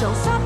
手。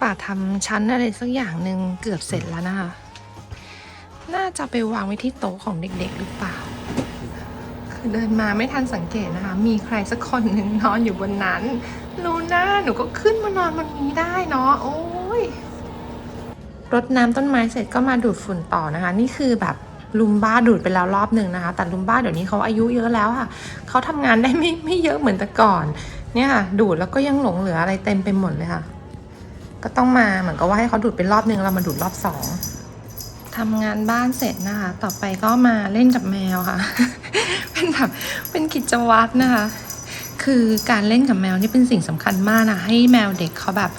ป่าทำชั้นอะไรสักอย่างหนึ่งเกือบเสร็จแล้วนะคะ น่าจะไปวางไว้ที่โต๊ะของเด็กๆหรือเปล่า คือเดินมาไม่ทันสังเกตนะคะ มีใครสักคนหนึ่งนอนอยู่บนนั้น ลูน่าหนูก็ขึ้นมานอนบนนี้ได้เนาะ โอ้ย รดน้ำต้นไม้เสร็จก็มาดูดฝุ่นต่อนะคะ นี่คือแบบลุมบ้าดูดไปแล้วรอบหนึ่งนะคะ แต่ลุมบ้าเดี๋ยวนี้เขาอายุเยอะแล้วค่ะ เขาทำงานได้ไม่ไม่เยอะเหมือนแต่ก่อน เนี่ยค่ะดูดแล้วก็ยังหลงเหลืออะไรเต็มไปหมดเลยค่ะ ก็ต้องมาเหมือนกับว่าให้เขาดูดเป็นรอบหนึ่งเรามาดูดรอบสองทำงานบ้านเสร็จนะคะ ต่อไปก็มาเล่นกับแมวค่ะ เป็นแบบเป็นกิจวัตรนะคะ คือการเล่นกับแมวนี่เป็นสิ่งสำคัญมากนะให้แมวเด็กเขาแบบ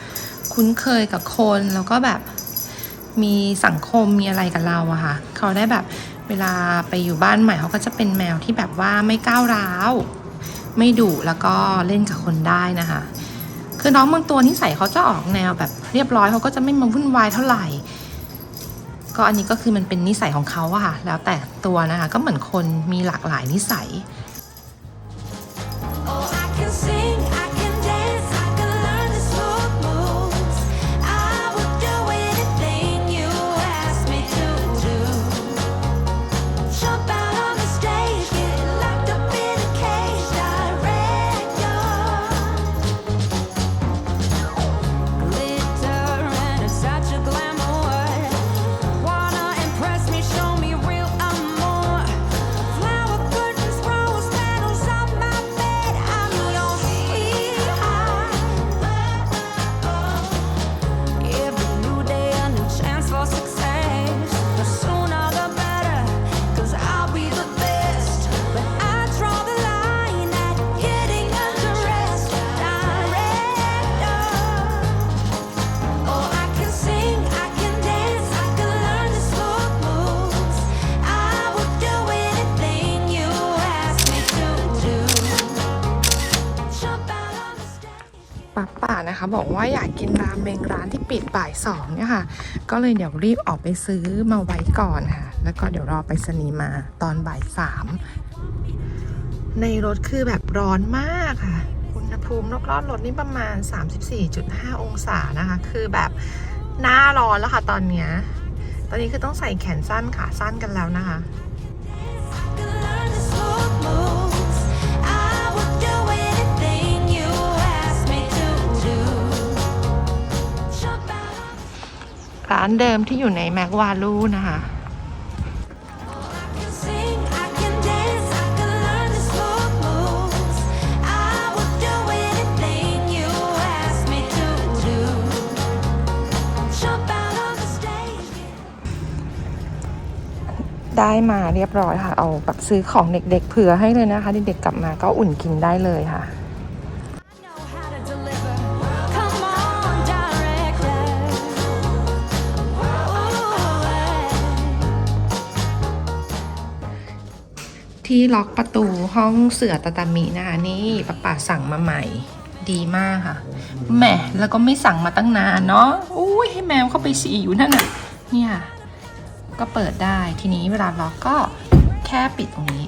คุ้นเคยกับคนแล้วก็แบบมีสังคมมีอะไรกับเราอะค่ะ เขาได้แบบเวลาไปอยู่บ้านใหม่เขาก็จะเป็นแมวที่แบบว่าไม่ก้าวร้าว ไม่ดุแล้วก็เล่นกับคนได้นะคะ คือน้องบางตัวนิสัยเขาจะออกแนวแบบเรียบร้อยเขาก็จะไม่มาวุ่นวายเท่าไหร่ ก็อันนี้ก็คือมันเป็นนิสัยของเขาอะค่ะ แล้วแต่ตัวนะคะ ก็เหมือนคนมีหลากหลายนิสัย Oh, I can sing, ป้าป่านะคะ บอกว่าอยากกินรามเมงร้านที่ปิดบ่ายสองเนี่ยค่ะ ก็เลยเดี๋ยวรีบออกไปซื้อมาไว้ก่อนค่ะ แล้วก็เดี๋ยวรอไปสนีมาตอนบ่ายสามในรถคือแบบร้อนมากค่ะ อุณหภูมิรอบๆรถนี่ประมาณ 34.5 องศานะคะ คือแบบหน้าร้อนแล้วค่ะตอนเนี้ย ตอนนี้คือต้องใส่แขนสั้นขาสั้นกันแล้วนะคะ ร้านเดิมที่อยู่ในแม็กวาลูนะคะได้มาเรียบร้อยค่ะ เอาแบบซื้อของเด็กๆเผื่อให้เลยนะคะ เด็กๆกลับมาก็อุ่นกินได้เลยค่ะ ที่ล็อกประตูห้องเสือตาตามินะคะนี่ป้าป่าสั่งมาใหม่ ดีมากค่ะแหมแล้วก็ไม่สั่งมาตั้งนานเนาะอุ้ยให้แมวเข้าไปฉี่อยู่นั่นน่ะเนี่ยก็เปิดได้ทีนี้เวลาล็อกก็แค่ปิดตรงนี้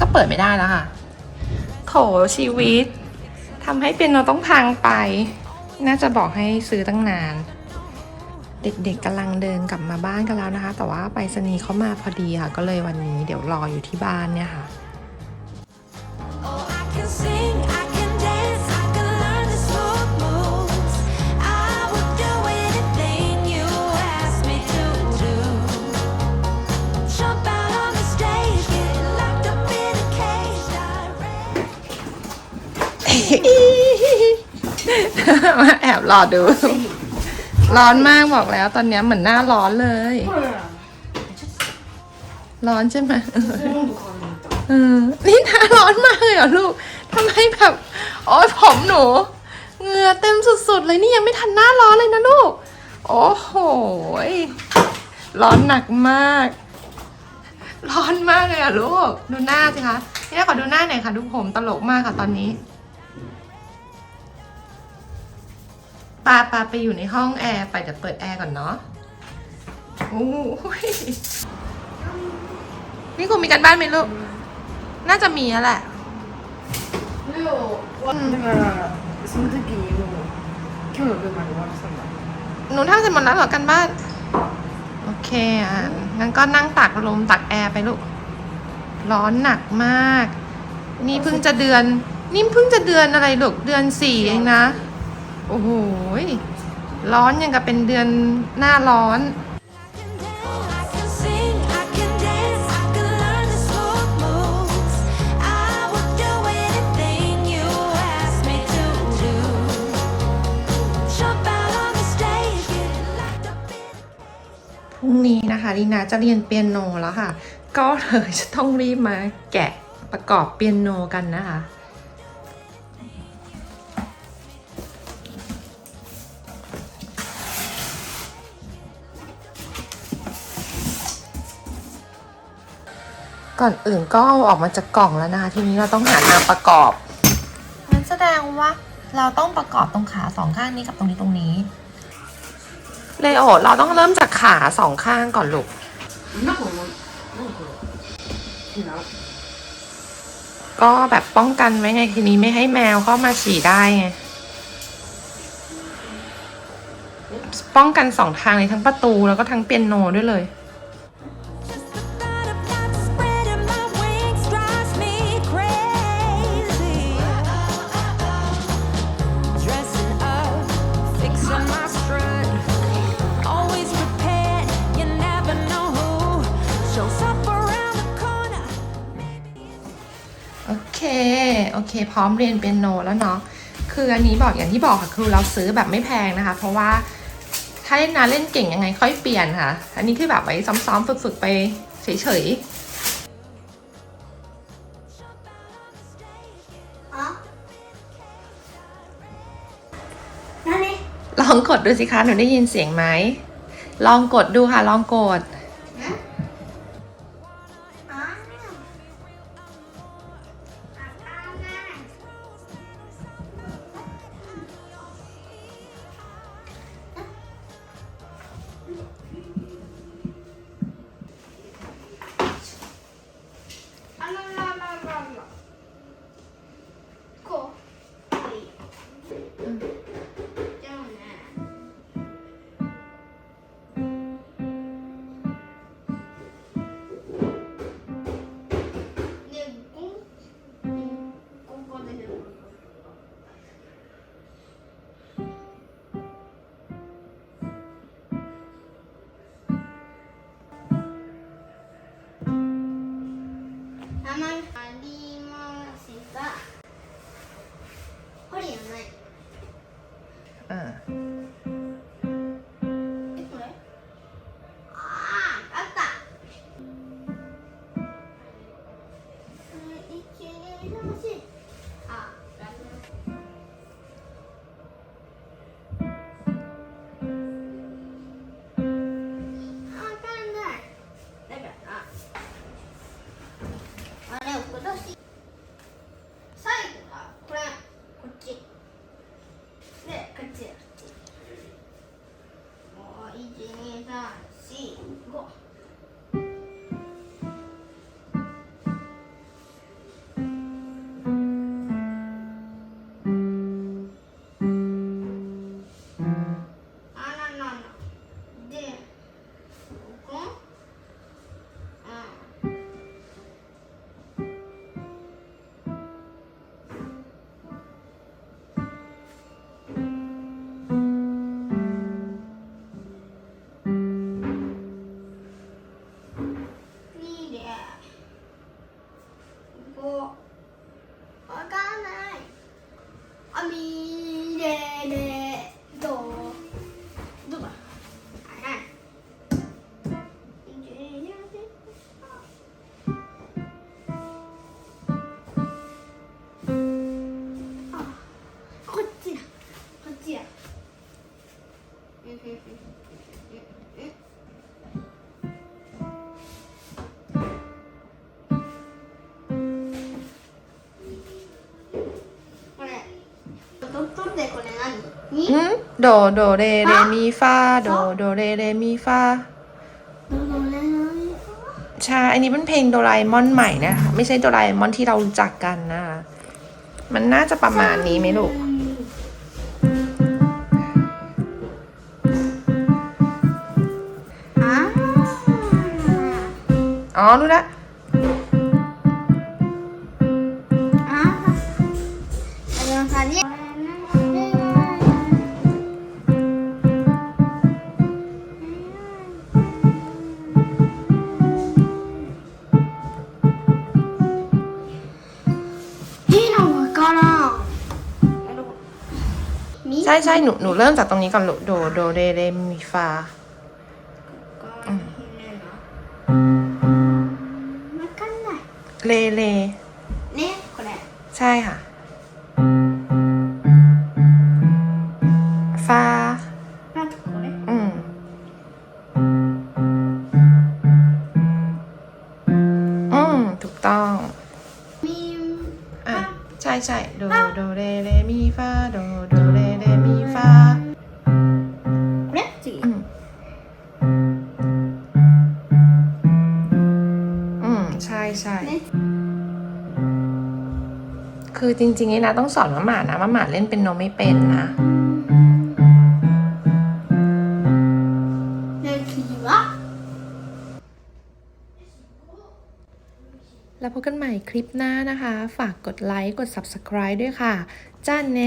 ก็เปิดไม่ได้แล้วค่ะโถชีวิตทำให้เป็นเราต้องพังไป น่าจะบอกให้ซื้อตั้งนาน เด็กๆกำลังเดินกลับมาบ้านกันแล้วนะคะ แต่ว่าไปรษณีย์เขามาพอดีค่ะ ก็เลยวันนี้เดี๋ยวรออยู่ที่บ้านเนี่ยค่ะ Oh, I can sing, I can dance, I can learn the smooth moves. I would do anything you ask me to do. Jump out on the stage, get locked up in a cage, direct. มาแอบรอดู ร้อนมากบอกแล้ว ตอนเนี้ยเหมือนหน้าร้อนเลย ร้อนใช่ไหมเออนี่หน้าร้อนมากเลยเหรอลูกทำไมแบบโอ้ยผมหนูเหงื่อเต็มสุดๆเลยนี่ยังไม่ทันหน้าร้อนเลยนะลูก โอ้โหร้อนหนักมาก ร้อนมากเลยอะลูก ดูหน้าสิคะ นี่ขอดูหน้าหน่อยค่ะ ดูผมตลกมากค่ะตอนนี้ ปาปาไปอยู่ในห้องแอร์ไปเดี๋ยวเปิดแอร์ก่อนเนาะโอ้ยนี่คุณมีการบ้านไหมลูก น่าจะมีแล้วแหละ でも、だからその時もう今 今日有对吗？你忘了上班？ หนูทำเสร็จหมดแล้วเหรอกันบ้าน โอเคอ่ะ งั้นก็นั่งตักลมตักแอร์ไปลูก ร้อนหนักมาก นี่เพิ่งจะเดือน นี่เพิ่งจะเดือนอะไรลูก เดือนสี่เองนะ โอ้โห ร้อนยังกับเป็นเดือนหน้าร้อนพรุ่งนี้นะคะลีนาจะเรียนเปียโนแล้วค่ะ ก็เลยจะต้องรีบมาแกะประกอบเปียโนกันนะคะ ก่อนอื่นก็เอาออกมาจากกล่องแล้วนะคะทีนี้เราต้องหามาประกอบงั้นแสดงว่าเราต้องประกอบตรงขาสองข้างนี้กับตรงนี้ตรงนี้เลโอเราต้องเริ่มจากขาสองข้างก่อนลูกก็แบบป้องกันไว้ไงทีนี้ไม่ให้แมวเข้ามาฉี่ได้ไงป้องกันสองทางเลยทั้งประตูแล้วก็ทั้งเปียโนด้วยเลย เคพร้อมเรียนเปียโนแล้วเนาะคืออันนี้บอกอย่างที่บอกค่ะคือเราซื้อแบบไม่แพงนะคะ เพราะว่าถ้าเล่นนานเล่นเก่งยังไงค่อยเปลี่ยนค่ะ อันนี้คือแบบไว้ซ้อมๆฝึกๆไปเฉย何ๆลองกดดูสิคะ หนูได้ยินเสียงไหม ลองกดดูค่ะ ลองกด まりありますが針やない。うん。あ โดโดเรเรมีฟาโดโดเรเรมีฟาใช่อันนี้เป็นเพลงโดราเอมอนใหม่นะคะไม่ใช่โดราเอมอนที่เรารู้จักกันนะคะมันน่าจะประมาณนี้ไหมลูกอ๋อรู้แล้ว ใช่ใช่หนูหนูเริ่มจากตรงนี้ก่อนลูกโดโดเรเรมีฟา ก็เนี่ยเนาะわかんない เลเล ねこれ ใช่ค่ะ ฟา なんかこれ อืม อืม ถูกต้อง みん อ่ะ ใช่ใช่โดโดเรเรมีฟาโดโด คือจริงๆนี่นะต้องสอนมะหมานะมะหมาเล่นเป็นโนไม่เป็นนะแล้วพบกันใหม่คลิปหน้านะคะ ฝากกดไลค์ กด Subscribe ด้วยค่ะจ้าเน